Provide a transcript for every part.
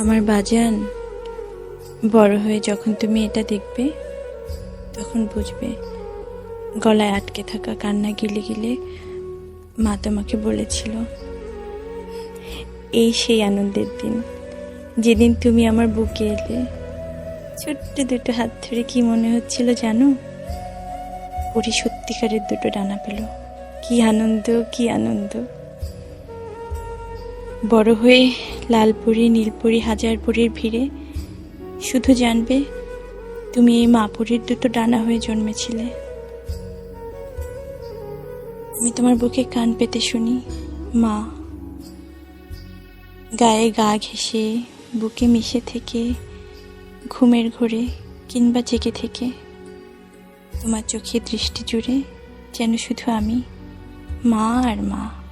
আমার বাজান বড় হয়ে যখন তুমি এটা দেখবে, তখন বুঝবে। গলায় আটকে থাকা কান্না গিলে গিলে মা তোমাকে বলেছিল, এই সেই আনন্দের দিন, যেদিন তুমি আমার বুকে এলে, ছোট্ট দুটো হাত ধরে কি মনে হচ্ছিল জানো? ওরই সত্যিকারের দুটো ডানা পেল। কি আনন্দ কি আনন্দ। বড় হয়ে লালপুরি, নীলপুরি, হাজারপুরীর ভিড়ে শুধু জানবে তুমি এই মাপুরীর দুটো ডানা হয়ে জন্মেছিলে। আমি তোমার বুকে কান পেতে শুনি, মা। গায়ে গা ঘেঁষে, বুকে মিশে থেকে, ঘুমের ঘোরে কিংবা জেগে থেকে, তোমার চোখে দৃষ্টি জুড়ে যেন শুধু আমি, মা আর মা।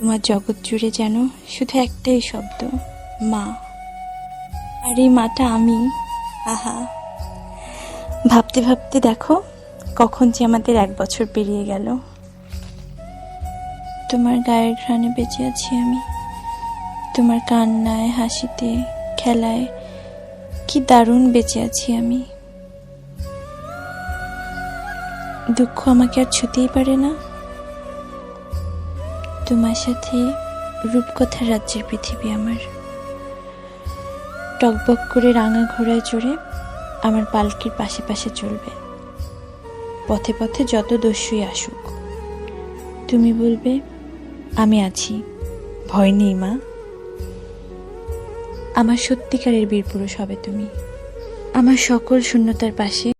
তোমার জগৎ জুড়ে যেন শুধু একটাই শব্দ, মা। আর এই মাটা আমি, আহা। ভাবতে ভাবতে দেখো, কখন যে আমাদের এক বছর পেরিয়ে গেল। তোমার গায়ের ঘ্রাণে বেঁচে আছি আমি। তোমার কান্নায়, হাসিতে, খেলায় কি দারুণ বেঁচে আছি আমি। দুঃখ আমাকে আর ছুতেই পারে না। তোমার সাথে রূপকথার রাজ্যের পৃথিবী আমার। টকবক করে রাঙা ঘোড়ায় চড়ে আমার পালকির পাশে পাশে চলবে। পথে পথে যত দস্যুই আসুক। তুমি বলবে, আমি আছি। ভয় নেই, মা। আমার সত্যিকারের বীর পুরুষ হবে তুমি। আমার সকল শূন্যতার পাশে